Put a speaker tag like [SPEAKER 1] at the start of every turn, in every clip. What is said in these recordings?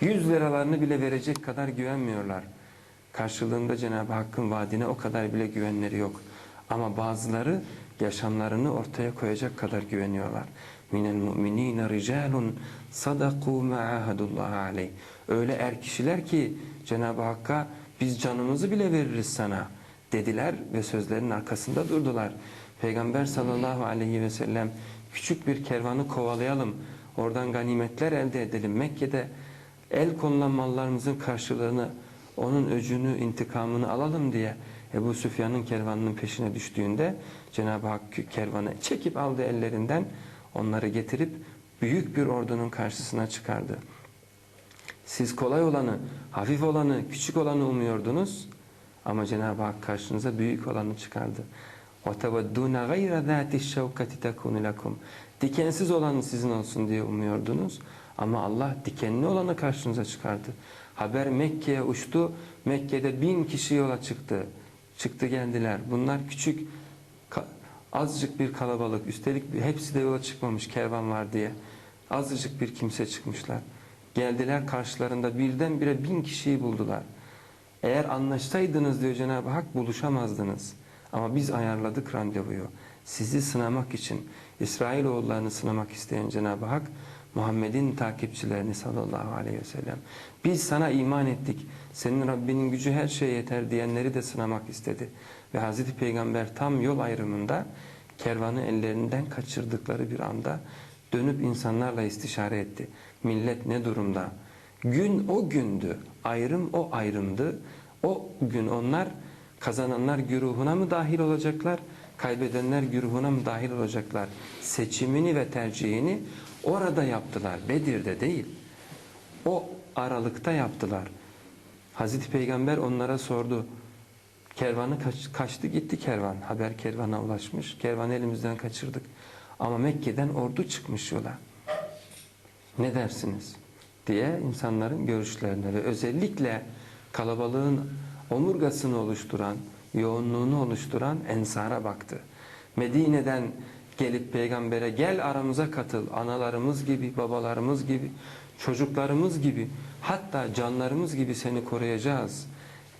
[SPEAKER 1] 100 liralarını bile verecek kadar güvenmiyorlar. Karşılığında Cenab-ı Hakk'ın vaadine o kadar bile güvenleri yok. Ama bazıları yaşamlarını ortaya koyacak kadar güveniyorlar. Minel mu'minine ricalun sadaku ma ahadullah aleyh. Öyle er kişiler ki Cenab-ı Hakk'a biz canımızı bile veririz sana dediler ve sözlerin arkasında durdular. Peygamber sallallahu aleyhi ve sellem küçük bir kervanı kovalayalım, oradan ganimetler elde edelim. Mekke'de el konulan mallarımızın karşılığını, onun öcünü, intikamını alalım diye Ebu Süfyan'ın kervanının peşine düştüğünde Cenab-ı Hak kervanı çekip aldı ellerinden onları getirip büyük bir ordunun karşısına çıkardı. Siz kolay olanı, hafif olanı, küçük olanı umuyordunuz ama Cenab-ı Hak karşınıza büyük olanı çıkardı. وَتَوَدُّونَ غَيْرَ ذَاتِ الشَّوْكَةِ تَكُونُ لَكُمْ Dikensiz olanı sizin olsun diye umuyordunuz. ama Allah dikenli olanı karşınıza çıkardı. Haber Mekke'ye uçtu. Mekke'de bin kişi yola çıktı. Çıktı geldiler. Bunlar küçük, azıcık bir kalabalık. Üstelik hepsi de yola çıkmamış kervan var diye. Azıcık bir kimse çıkmışlar. Geldiler karşılarında birdenbire bin kişiyi buldular. Eğer anlaşsaydınız diyor Cenab-ı Hak buluşamazdınız. Ama biz ayarladık randevuyu. Sizi sınamak için, İsrailoğullarını sınamak isteyen Cenab-ı Hak, Muhammed'in takipçilerini sallallahu aleyhi ve sellem. Biz sana iman ettik. Senin Rabbinin gücü her şeye yeter diyenleri de sınamak istedi. Ve Hazreti Peygamber tam yol ayrımında kervanı ellerinden kaçırdıkları bir anda dönüp insanlarla istişare etti. Millet ne durumda? Gün o gündü. Ayrım o ayrımdı. O gün onlar kazananlar güruhuna mı dahil olacaklar? Kaybedenler güruhuna mı dahil olacaklar? Seçimini ve tercihini orada yaptılar. Bedir'de değil. O aralıkta yaptılar. Hazreti Peygamber onlara sordu. Kervanı kaç- kaçtı gitti kervan. Haber kervana ulaşmış. Kervanı elimizden kaçırdık. Ama Mekke'den ordu çıkmış yola. Ne dersiniz? diye insanların görüşlerine ve özellikle kalabalığın omurgasını oluşturan, yoğunluğunu oluşturan ensara baktı. Medine'den gelip peygambere gel aramıza katıl, analarımız gibi, babalarımız gibi, çocuklarımız gibi, hatta canlarımız gibi seni koruyacağız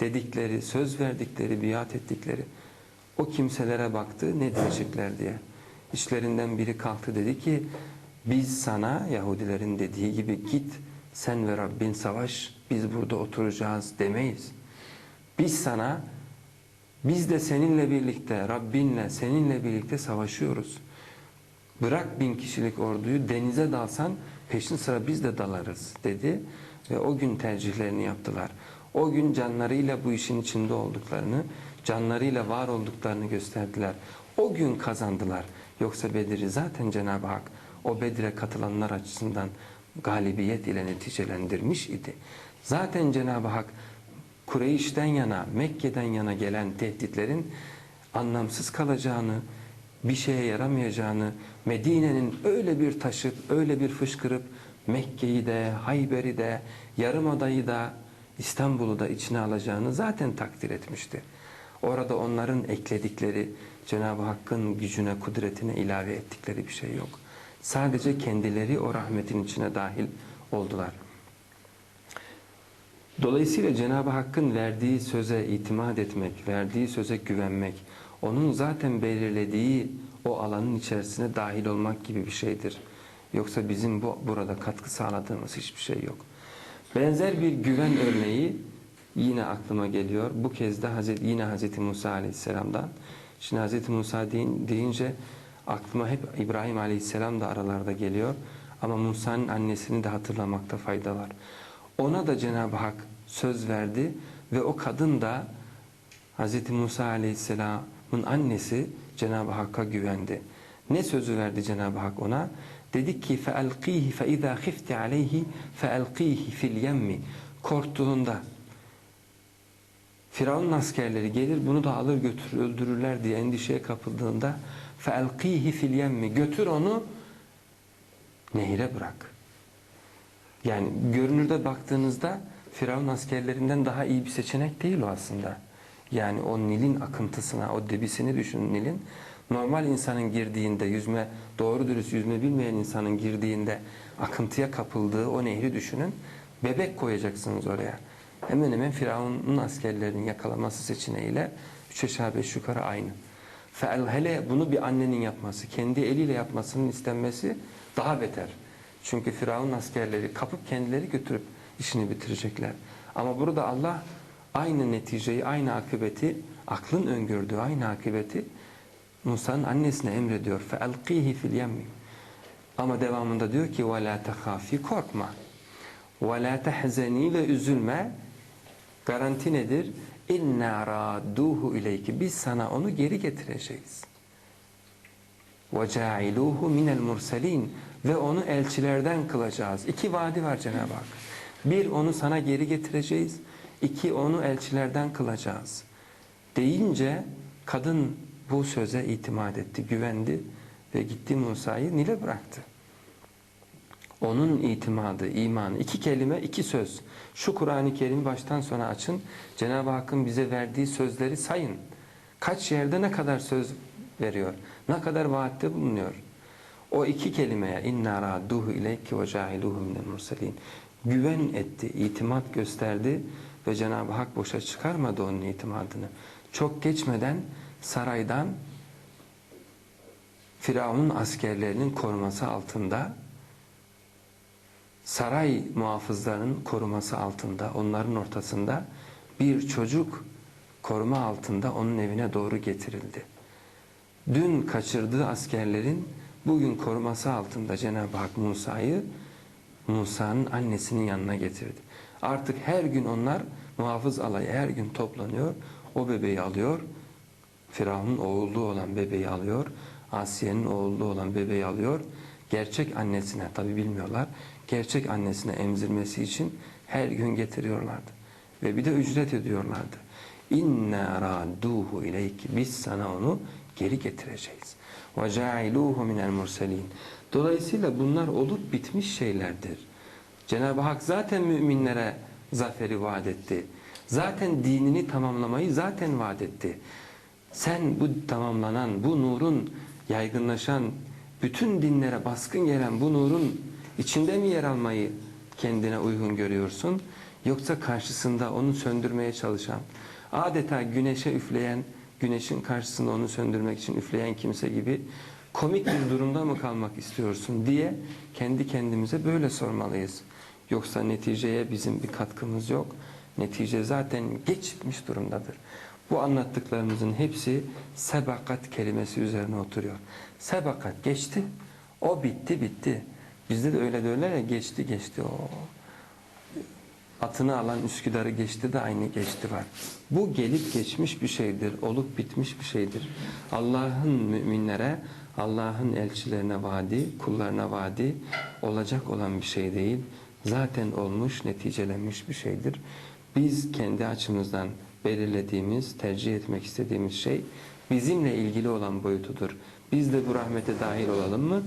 [SPEAKER 1] dedikleri, söz verdikleri, biat ettikleri o kimselere baktı ne diyecekler diye. İşlerinden biri kalktı dedi ki biz sana Yahudilerin dediği gibi git sen ve Rabbin savaş biz burada oturacağız demeyiz. Biz sana biz de seninle birlikte Rabbinle seninle birlikte savaşıyoruz. Bırak bin kişilik orduyu denize dalsan peşin sıra biz de dalarız dedi ve o gün tercihlerini yaptılar. O gün canlarıyla bu işin içinde olduklarını, canlarıyla var olduklarını gösterdiler. O gün kazandılar. Yoksa Bedir'i zaten Cenab-ı Hak o Bedir'e katılanlar açısından galibiyet ile neticelendirmiş idi. Zaten Cenab-ı Hak Kureyş'ten yana, Mekke'den yana gelen tehditlerin anlamsız kalacağını, bir şeye yaramayacağını, Medine'nin öyle bir taşıp, öyle bir fışkırıp Mekke'yi de, Hayber'i de, Yarımada'yı da, İstanbul'u da içine alacağını zaten takdir etmişti. Orada onların ekledikleri, Cenab-ı Hakk'ın gücüne, kudretine ilave ettikleri bir şey yok. Sadece kendileri o rahmetin içine dahil oldular. Dolayısıyla Cenab-ı Hakk'ın verdiği söze itimat etmek, verdiği söze güvenmek, onun zaten belirlediği o alanın içerisine dahil olmak gibi bir şeydir. Yoksa bizim bu burada katkı sağladığımız hiçbir şey yok. Benzer bir güven örneği yine aklıma geliyor. Bu kez de Hazreti, yine Hazreti Musa Aleyhisselam'dan. Şimdi Hazreti Musa deyin, deyince aklıma hep İbrahim Aleyhisselam da aralarda geliyor. Ama Musa'nın annesini de hatırlamakta fayda var. Ona da Cenab-ı Hak söz verdi ve o kadın da Hz. Musa Aleyhisselam'ın annesi Cenab-ı Hakk'a güvendi. Ne sözü verdi Cenab-ı Hak ona? Dedi ki فَاَلْقِيهِ فَاِذَا خِفْتِ عَلَيْهِ فَاَلْقِيهِ فِي الْيَمِّ Korktuğunda Firavun askerleri gelir bunu da alır götürür öldürürler diye endişeye kapıldığında فَاَلْقِيهِ فِي الْيَمِّ Götür onu nehire bırak. Yani görünürde baktığınızda Firavun askerlerinden daha iyi bir seçenek değil o aslında. Yani o Nil'in akıntısına, o debisini düşünün Nil'in. Normal insanın girdiğinde, yüzme, doğru dürüst yüzme bilmeyen insanın girdiğinde akıntıya kapıldığı o nehri düşünün. Bebek koyacaksınız oraya. Hemen hemen Firavun'un askerlerinin yakalaması seçeneğiyle üç aşağı beş yukarı aynı. Fel hele bunu bir annenin yapması, kendi eliyle yapmasının istenmesi daha beter. Çünkü Firavun askerleri kapıp kendileri götürüp işini bitirecekler. Ama burada Allah aynı neticeyi, aynı akıbeti, aklın öngördüğü aynı akıbeti Musa'nın annesine emrediyor. فَاَلْقِيهِ fil yemmi. Ama devamında diyor ki وَلَا تَخَافِ korkma. وَلَا تَحْزَنِي ve üzülme. Garanti nedir? اِنَّا رَادُّوهُ ileyki. Biz sana onu geri getireceğiz. وَجَاعِلُوهُ مِنَ الْمُرْسَلِينَ Ve onu elçilerden kılacağız. İki vaadi var Cenab-ı Hak. Bir, onu sana geri getireceğiz. İki, onu elçilerden kılacağız. Deyince kadın bu söze itimat etti, güvendi ve gitti Musa'yı Nil'e bıraktı. Onun itimadı, imanı, iki kelime, iki söz. Şu Kur'an-ı Kerim'i baştan sona açın. Cenab-ı Hakk'ın bize verdiği sözleri sayın. Kaç yerde ne kadar söz veriyor, ne kadar vaatte bulunuyor. O iki kelimeye inna radduhu ileyki ve cahiluhu minel murselin. Güven etti, itimat gösterdi ve Cenab-ı Hak boşa çıkarmadı onun itimadını. Çok geçmeden saraydan Firavun'un askerlerinin koruması altında saray muhafızlarının koruması altında, onların ortasında bir çocuk koruma altında onun evine doğru getirildi. Dün kaçırdığı askerlerin bugün koruması altında Cenab-ı Hak Musa'yı Musa'nın annesinin yanına getirdi. Artık her gün onlar muhafız alayı her gün toplanıyor. O bebeği alıyor. Firavun'un oğulluğu olan bebeği alıyor. Asiye'nin oğulluğu olan bebeği alıyor. Gerçek annesine tabi bilmiyorlar. Gerçek annesine emzirmesi için her gün getiriyorlardı. Ve bir de ücret ediyorlardı. İnna radduhu ileyki. Biz sana onu geri getireceğiz. Ve cailuhu minel murselin. Dolayısıyla bunlar olup bitmiş şeylerdir. Cenab-ı Hak zaten müminlere zaferi vaat etti. Zaten dinini tamamlamayı zaten vaat etti. Sen bu tamamlanan, bu nurun yaygınlaşan, bütün dinlere baskın gelen bu nurun içinde mi yer almayı kendine uygun görüyorsun? Yoksa karşısında onu söndürmeye çalışan, adeta güneşe üfleyen, güneşin karşısında onu söndürmek için üfleyen kimse gibi komik bir durumda mı kalmak istiyorsun diye kendi kendimize böyle sormalıyız. Yoksa neticeye bizim bir katkımız yok. Netice zaten geçmiş durumdadır. Bu anlattıklarımızın hepsi sebakat kelimesi üzerine oturuyor. Sebakat geçti, o bitti bitti. Bizde de öyle derler ya geçti geçti o. Atını alan Üsküdar'ı geçti de aynı geçti var. Bu gelip geçmiş bir şeydir, olup bitmiş bir şeydir. Allah'ın müminlere, Allah'ın elçilerine vaadi, kullarına vaadi olacak olan bir şey değil. Zaten olmuş, neticelenmiş bir şeydir. Biz kendi açımızdan belirlediğimiz, tercih etmek istediğimiz şey bizimle ilgili olan boyutudur. Biz de bu rahmete dahil olalım mı?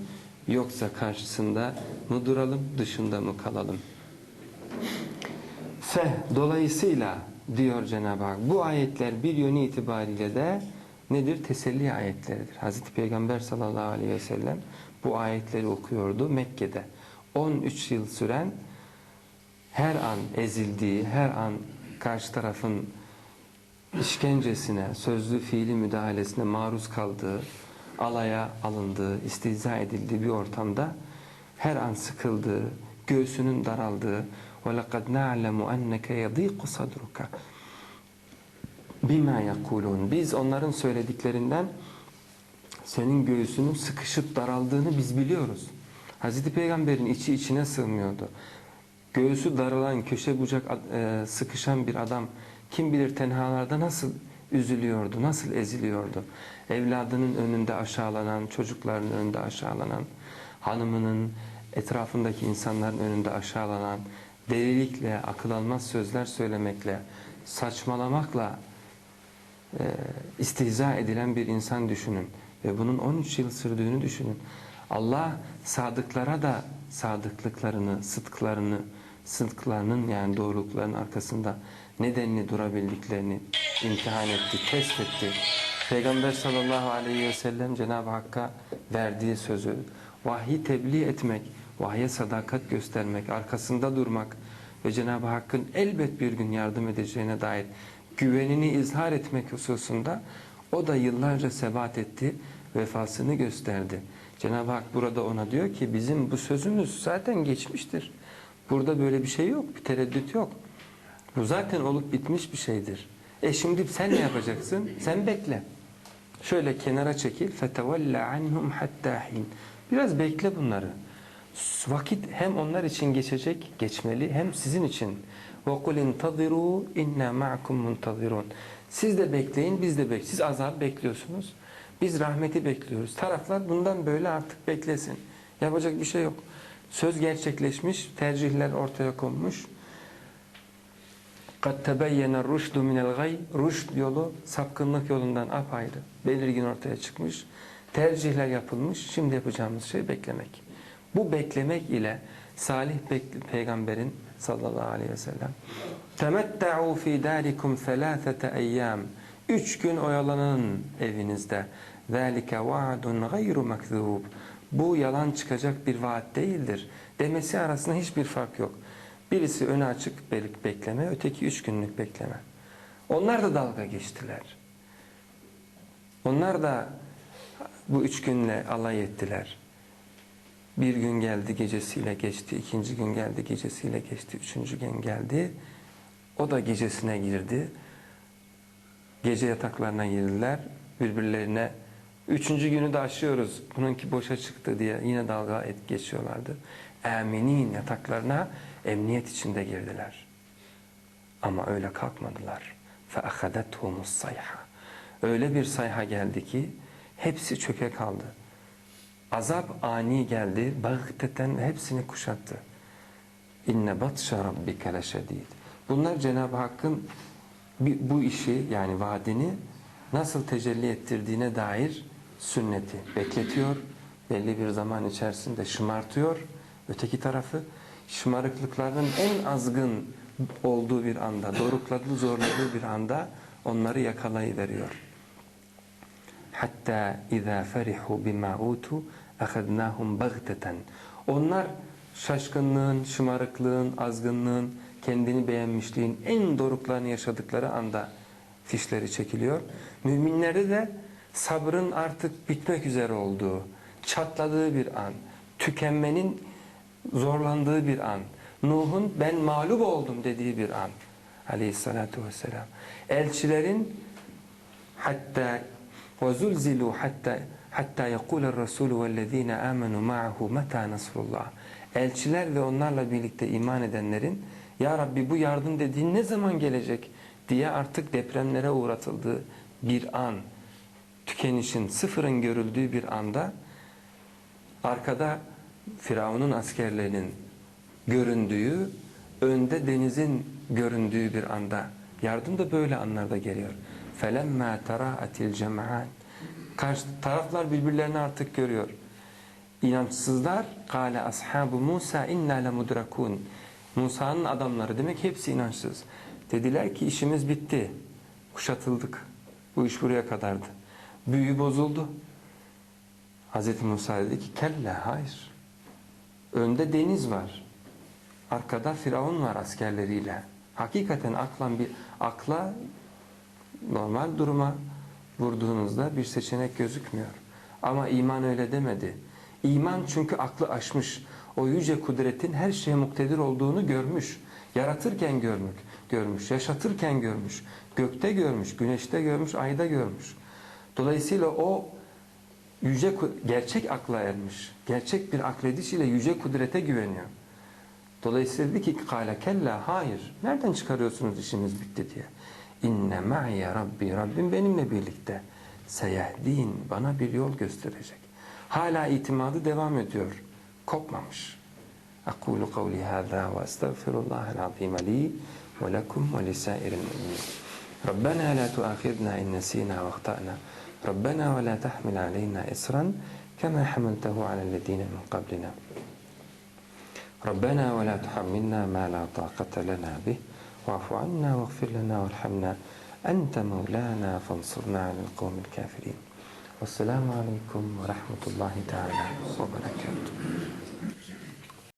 [SPEAKER 1] Yoksa karşısında mı duralım, dışında mı kalalım? Fe, dolayısıyla diyor Cenab-ı Hak, bu ayetler bir yönü itibariyle de nedir? Teselli ayetleridir. Hazreti Peygamber sallallahu aleyhi ve sellem bu ayetleri okuyordu Mekke'de. 13 yıl süren her an ezildiği, her an karşı tarafın işkencesine, sözlü fiili müdahalesine maruz kaldığı, alaya alındığı, istihza edildiği bir ortamda her an sıkıldığı, göğsünün daraldığı وَلَقَدْ نَعْلَمُ أَنَّكَ يَضِيقُ صَدْرُكَ بِمَا يَقُولُونَ Biz onların söylediklerinden senin göğsünün sıkışıp daraldığını biz biliyoruz. Hazreti Peygamber'in içi içine sığmıyordu. Göğsü daralan, köşe bucak e, sıkışan bir adam kim bilir tenhalarda nasıl üzülüyordu, nasıl eziliyordu. Evladının önünde aşağılanan, çocukların önünde aşağılanan, hanımının, etrafındaki insanların önünde aşağılanan, delilikle, akıl almaz sözler söylemekle, saçmalamakla e, istihza edilen bir insan düşünün. Ve bunun 13 yıl sürdüğünü düşünün. Allah sadıklara da sadıklıklarını, sıdklarını, sıdklarının yani doğrulukların arkasında nedenini durabildiklerini imtihan etti, test etti. Peygamber sallallahu aleyhi ve sellem Cenab-ı Hakk'a verdiği sözü, vahyi tebliğ etmek, vahye sadakat göstermek, arkasında durmak, ve Cenab-ı Hakk'ın elbet bir gün yardım edeceğine dair güvenini izhar etmek hususunda o da yıllarca sebat etti, vefasını gösterdi. Cenab-ı Hak burada ona diyor ki bizim bu sözümüz zaten geçmiştir. Burada böyle bir şey yok, bir tereddüt yok. Bu zaten olup bitmiş bir şeydir. E şimdi sen ne yapacaksın? Sen bekle. Şöyle kenara çekil. فَتَوَلَّ عَنْهُمْ حَتَّى حِينَ Biraz bekle bunları. Vakit hem onlar için geçecek, geçmeli hem sizin için. وَقُلْ اِنْتَظِرُوا اِنَّا مَعْكُمْ مُنْتَظِرُونَ Siz de bekleyin, biz de bekliyoruz. Siz azap bekliyorsunuz. Biz rahmeti bekliyoruz. Taraflar bundan böyle artık beklesin. Yapacak bir şey yok. Söz gerçekleşmiş, tercihler ortaya konmuş. قَدْ تَبَيَّنَ الرُّشْدُ مِنَ الْغَيْ Rüşd yolu sapkınlık yolundan apayrı, belirgin ortaya çıkmış. Tercihler yapılmış. Şimdi yapacağımız şey beklemek. Bu beklemek ile Salih peygamberin sallallahu aleyhi ve sellem تَمَتَّعُوا ف۪ي دَارِكُمْ ثَلَاثَةَ اَيَّامٍ Üç gün oyalanın evinizde. ذَٰلِكَ وَعْدٌ غَيْرُ مَكْذُوبٍ bu yalan çıkacak bir vaat değildir. Demesi arasında hiçbir fark yok. Birisi öne açık bekleme, öteki üç günlük bekleme. Onlar da dalga geçtiler. Onlar da bu üç günle alay ettiler. Bir gün geldi gecesiyle geçti, ikinci gün geldi gecesiyle geçti, üçüncü gün geldi. O da gecesine girdi. Gece yataklarına girdiler. Birbirlerine üçüncü günü de aşıyoruz. Bununki boşa çıktı diye yine dalga et geçiyorlardı. Eminin yataklarına emniyet içinde girdiler. Ama öyle kalkmadılar. فَأَخَذَتْهُمُ الصَّيْحَةِ Öyle bir sayha geldi ki hepsi çöke kaldı. Azap ani geldi, bağıteten hepsini kuşattı. İnne batşa rabbike leşedid. Bunlar Cenab-ı Hakk'ın bu işi yani vaadini nasıl tecelli ettirdiğine dair sünneti bekletiyor. Belli bir zaman içerisinde şımartıyor. Öteki tarafı şımarıklıklarının en azgın olduğu bir anda, dorukladığı, zorladığı bir anda onları yakalayıveriyor. Hatta izâ ferihu bimâ utu ahadnâhum bagteten. Onlar şaşkınlığın, şımarıklığın, azgınlığın, kendini beğenmişliğin en doruklarını yaşadıkları anda fişleri çekiliyor. Müminlerde de sabrın artık bitmek üzere olduğu, çatladığı bir an, tükenmenin zorlandığı bir an, Nuh'un ben mağlup oldum dediği bir an aleyhissalatu vesselam. Elçilerin hatta وَزُلْزِلُوا hatta hatta يَقُولَ الرَّسُولُ وَالَّذ۪ينَ آمَنُوا مَعَهُ مَتَى نَصْرُ اللّٰهِ Elçiler ve onlarla birlikte iman edenlerin Ya Rabbi bu yardım dediğin ne zaman gelecek diye artık depremlere uğratıldığı bir an, tükenişin, sıfırın görüldüğü bir anda arkada Firavun'un askerlerinin göründüğü, önde denizin göründüğü bir anda. Yardım da böyle anlarda geliyor. فَلَمَّا تَرَاءَتِ الْجَمْعَانِ Karşı taraflar birbirlerini artık görüyor. İnançsızlar kâle ashabu Musa inna lemudrakun. Musa'nın adamları demek hepsi inançsız. Dediler ki işimiz bitti. Kuşatıldık. Bu iş buraya kadardı. Büyü bozuldu. Hz. Musa dedi ki kella hayır. Önde deniz var. Arkada Firavun var askerleriyle. Hakikaten aklan bir akla normal duruma vurduğunuzda bir seçenek gözükmüyor. Ama iman öyle demedi. İman çünkü aklı aşmış. O yüce kudretin her şeye muktedir olduğunu görmüş. Yaratırken görmüş, görmüş, yaşatırken görmüş, gökte görmüş, güneşte görmüş, ayda görmüş. Dolayısıyla o yüce gerçek akla ermiş, gerçek bir aklediş ile yüce kudrete güveniyor. Dolayısıyla dedi ki kâle kella hayır. Nereden çıkarıyorsunuz işimiz bitti diye. İnne ma'ye rabbi Rabbim benimle birlikte. Seyehdin bana bir yol gösterecek. Hala itimadı devam ediyor. Kopmamış. Akulu kavli hâzâ ve estağfirullahel azîme li ve lekum ve lisâiril mü'minin. ربنا لا تؤاخذنا إن نسينا وأخطأنا. ربنا ولا تحمل علينا إصرا كما حملته على الذين من قبلنا. ربنا ولا تحملنا ما لا طاقة لنا به. واعف عنا واغفر لنا وارحمنا. أنت مولانا فانصرنا على القوم الكافرين. والسلام عليكم ورحمة الله تعالى وبركاته.